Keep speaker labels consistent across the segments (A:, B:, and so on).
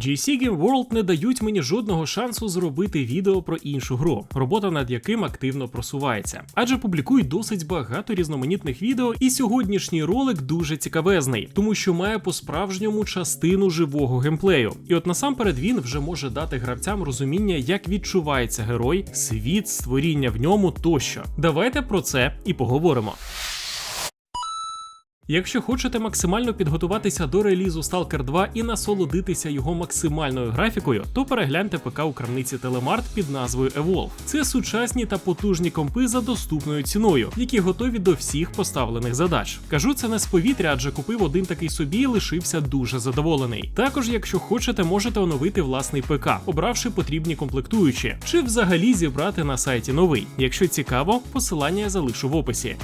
A: Game World не дають мені жодного шансу зробити відео про іншу гру, робота над яким активно просувається, адже публікують досить багато різноманітних відео, і сьогоднішній ролик дуже цікавезний, тому що має по-справжньому частину живого геймплею. І от насамперед він вже може дати гравцям розуміння, як відчувається герой, світ, створіння в ньому тощо. Давайте про це і поговоримо. Якщо хочете максимально підготуватися до релізу Stalker 2 і насолодитися його максимальною графікою, то перегляньте ПК у крамниці Телемарт під назвою Evolve. Це сучасні та потужні компи за доступною ціною, які готові до всіх поставлених задач. Кажу це не з повітря, адже купив один такий собі і лишився дуже задоволений. Також, якщо хочете, можете оновити власний ПК, обравши потрібні комплектуючі, чи взагалі зібрати на сайті новий. Якщо цікаво, посилання я залишу в описі.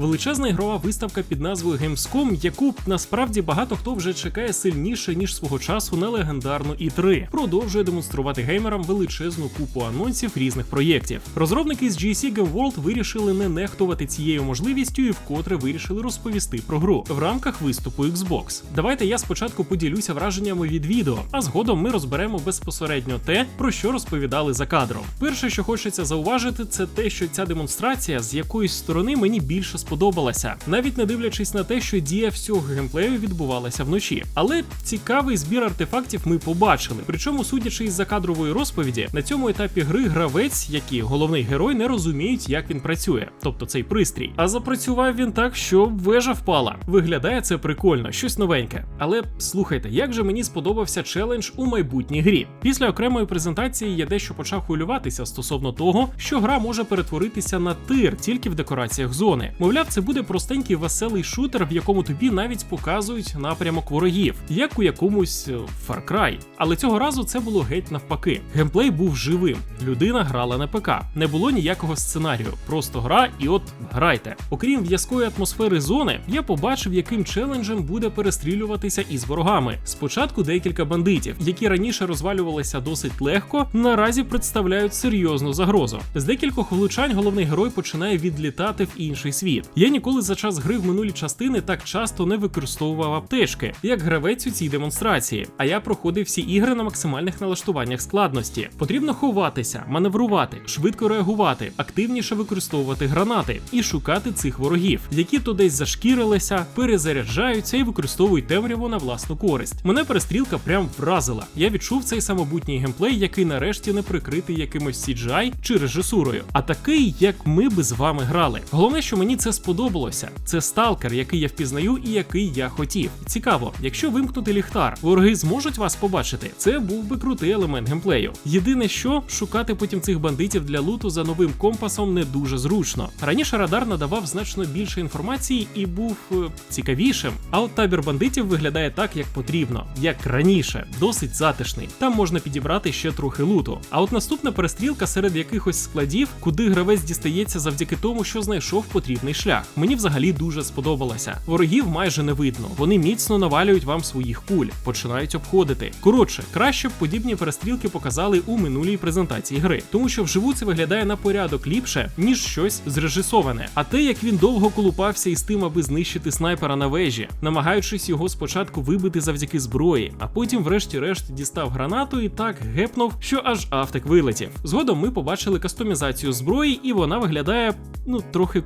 A: Величезна ігрова виставка під назвою Gamescom, яку насправді багато хто вже чекає сильніше ніж свого часу на легендарну І3, продовжує демонструвати геймерам величезну купу анонсів різних проєктів. Розробники з GC Game World вирішили не нехтувати цією можливістю і вкотре вирішили розповісти про гру в рамках виступу Xbox. Давайте я спочатку поділюся враженнями від відео, а згодом ми розберемо безпосередньо те, про що розповідали за кадром. Перше, що хочеться зауважити, це те, що ця демонстрація з якоїсь сторони мені більше сподобалася сподобалася, навіть не дивлячись на те, що дія всього геймплею відбувалася вночі. Але цікавий збір артефактів ми побачили. Причому, судячи із закадрової розповіді, на цьому етапі гри гравець, як і головний герой, не розуміють, як він працює, тобто цей пристрій. А запрацював він так, що вежа впала. Виглядає це прикольно, щось новеньке. Але слухайте, як же мені сподобався челендж у майбутній грі. Після окремої презентації я дещо почав хвилюватися стосовно того, що гра може перетворитися на тир тільки в декораціях зони. Мовляв це буде простенький веселий шутер, в якому тобі навіть показують напрямок ворогів, як у якомусь е, Far Cry. Але цього разу це було геть навпаки. Геймплей був живим. Людина грала на ПК. Не було ніякого сценарію, просто гра, і от грайте. Окрім в'язкої атмосфери зони, я побачив, яким челенджем буде перестрілюватися із ворогами. Спочатку декілька бандитів, які раніше розвалювалися досить легко, наразі представляють серйозну загрозу. З декількох влучань головний герой починає відлітати в інший світ. Я ніколи за час гри в минулі частини так часто не використовував аптечки, як гравець у цій демонстрації. А я проходив всі ігри на максимальних налаштуваннях складності. Потрібно ховатися, маневрувати, швидко реагувати, активніше використовувати гранати і шукати цих ворогів, які то десь зашкірилися, перезаряджаються і використовують темряву на власну користь. Мене перестрілка прям вразила. Я відчув цей самобутній геймплей, який нарешті не прикритий якимось CGI чи режисурою, а такий, як ми би з вами грали. Головне, що мені це сподобалося. Це сталкер, який я впізнаю і який я хотів. Цікаво, якщо вимкнути ліхтар, вороги зможуть вас побачити. Це був би крутий елемент геймплею. Єдине, що шукати потім цих бандитів для луту за новим компасом не дуже зручно. Раніше радар надавав значно більше інформації і був е, цікавішим. А от табір бандитів виглядає так, як потрібно, як раніше, досить затишний. Там можна підібрати ще трохи луту. А от наступна перестрілка серед якихось складів, куди гравець дістається завдяки тому, що знайшов потрібний шлях. Мені взагалі дуже сподобалося. Ворогів майже не видно. Вони міцно навалюють вам своїх куль, починають обходити. Коротше, краще б подібні перестрілки показали у минулій презентації гри, тому що вживу це виглядає на порядок ліпше, ніж щось зрежисоване. А те, як він довго колупався із тим, аби знищити снайпера на вежі, намагаючись його спочатку вибити завдяки зброї, а потім, врешті-решт, дістав гранату і так гепнув, що аж автик вилетів. Згодом ми побачили кастомізацію зброї, і вона виглядає ну трохи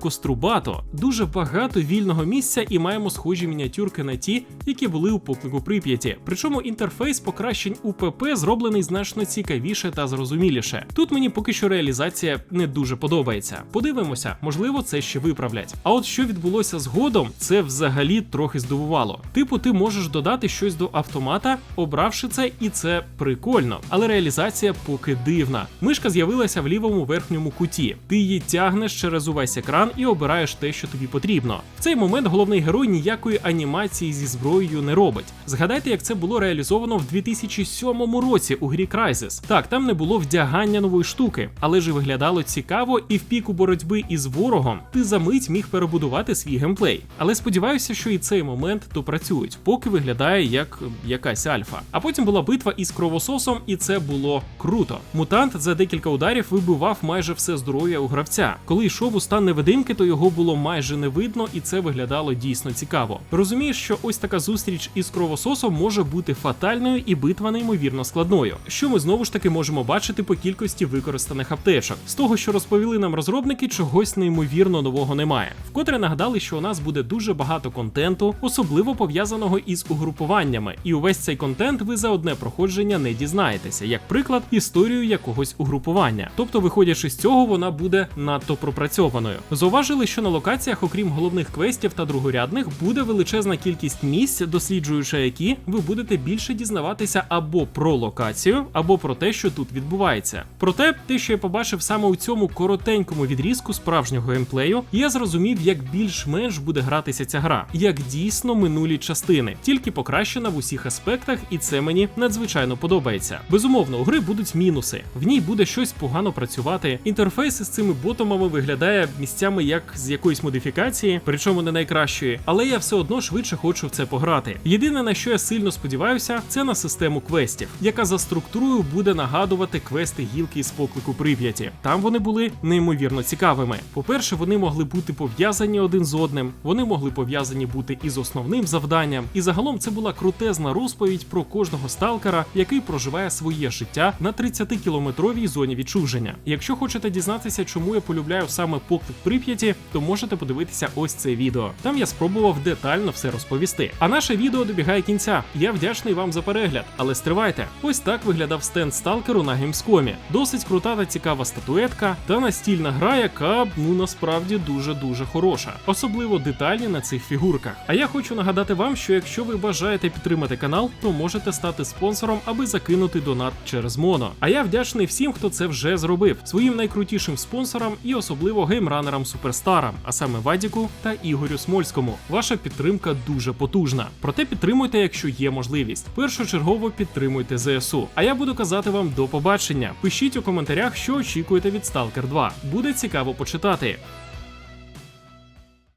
A: кострубато дуже багато вільного місця і маємо схожі мініатюрки на ті, які були у поклику Прип'яті. Причому інтерфейс покращень УПП зроблений значно цікавіше та зрозуміліше. Тут мені поки що реалізація не дуже подобається. Подивимося, можливо, це ще виправлять. А от що відбулося згодом, це взагалі трохи здивувало. Типу, ти можеш додати щось до автомата, обравши це, і це прикольно. Але реалізація поки дивна. Мишка з'явилася в лівому верхньому куті. Ти її тягнеш через увесь екран і обираєш те, що тобі потрібно. В цей момент головний герой ніякої анімації зі зброєю не робить. Згадайте, як це було реалізовано в 2007 році у грі Crysis. Так, там не було вдягання нової штуки, але ж виглядало цікаво, і в піку боротьби із ворогом ти за мить міг перебудувати свій геймплей. Але сподіваюся, що і цей момент допрацюють, поки виглядає як якась альфа. А потім була битва із кровососом, і це було круто. Мутант за декілька ударів вибивав майже все здоров'я у гравця. Коли йшов у стан невидимки, то його було було майже не видно, і це виглядало дійсно цікаво. Розумієш, що ось така зустріч із кровососом може бути фатальною і битва неймовірно складною. Що ми знову ж таки можемо бачити по кількості використаних аптечок. З того, що розповіли нам розробники, чогось неймовірно нового немає. Вкотре нагадали, що у нас буде дуже багато контенту, особливо пов'язаного із угрупуваннями, і увесь цей контент ви за одне проходження не дізнаєтеся, як приклад, історію якогось угрупування. Тобто, виходячи з цього, вона буде надто пропрацьованою. Зауважили, що на локаціях, окрім головних квестів та другорядних, буде величезна кількість місць, досліджуючи які ви будете більше дізнаватися або про локацію, або про те, що тут відбувається. Проте, те, що я побачив саме у цьому коротенькому відрізку справжнього геймплею, я зрозумів, як більш-менш буде гратися ця гра, як дійсно минулі частини, тільки покращена в усіх аспектах, і це мені надзвичайно подобається. Безумовно, у гри будуть мінуси. В ній буде щось погано працювати. Інтерфейс із цими ботомами виглядає місцями як з якоїсь модифікації, причому не найкращої, але я все одно швидше хочу в це пограти. Єдине на що я сильно сподіваюся, це на систему квестів, яка за структурою буде нагадувати квести гілки із поклику Прип'яті. Там вони були неймовірно цікавими. По-перше, вони могли бути пов'язані один з одним, вони могли пов'язані бути із основним завданням. І загалом це була крутезна розповідь про кожного сталкера, який проживає своє життя на 30-кілометровій зоні відчуження. Якщо хочете дізнатися, чому я полюбляю саме поклик Прип'яті, то можете подивитися ось це відео. Там я спробував детально все розповісти. А наше відео добігає кінця. Я вдячний вам за перегляд, але стривайте. Ось так виглядав стенд сталкеру на геймскомі. Досить крута та цікава статуетка та настільна гра, яка ну насправді дуже дуже хороша, особливо деталі на цих фігурках. А я хочу нагадати вам, що якщо ви бажаєте підтримати канал, то можете стати спонсором, аби закинути донат через моно. А я вдячний всім, хто це вже зробив, своїм найкрутішим спонсорам і особливо геймранерам суперстарам, а саме Вадіку та Ігорю Смольському. Ваша підтримка дуже потужна. Проте підтримуйте, якщо є можливість. Першочергово підтримуйте ЗСУ. А я буду казати вам до побачення. Пишіть у коментарях, що очікуєте від Stalker 2. Буде цікаво почитати.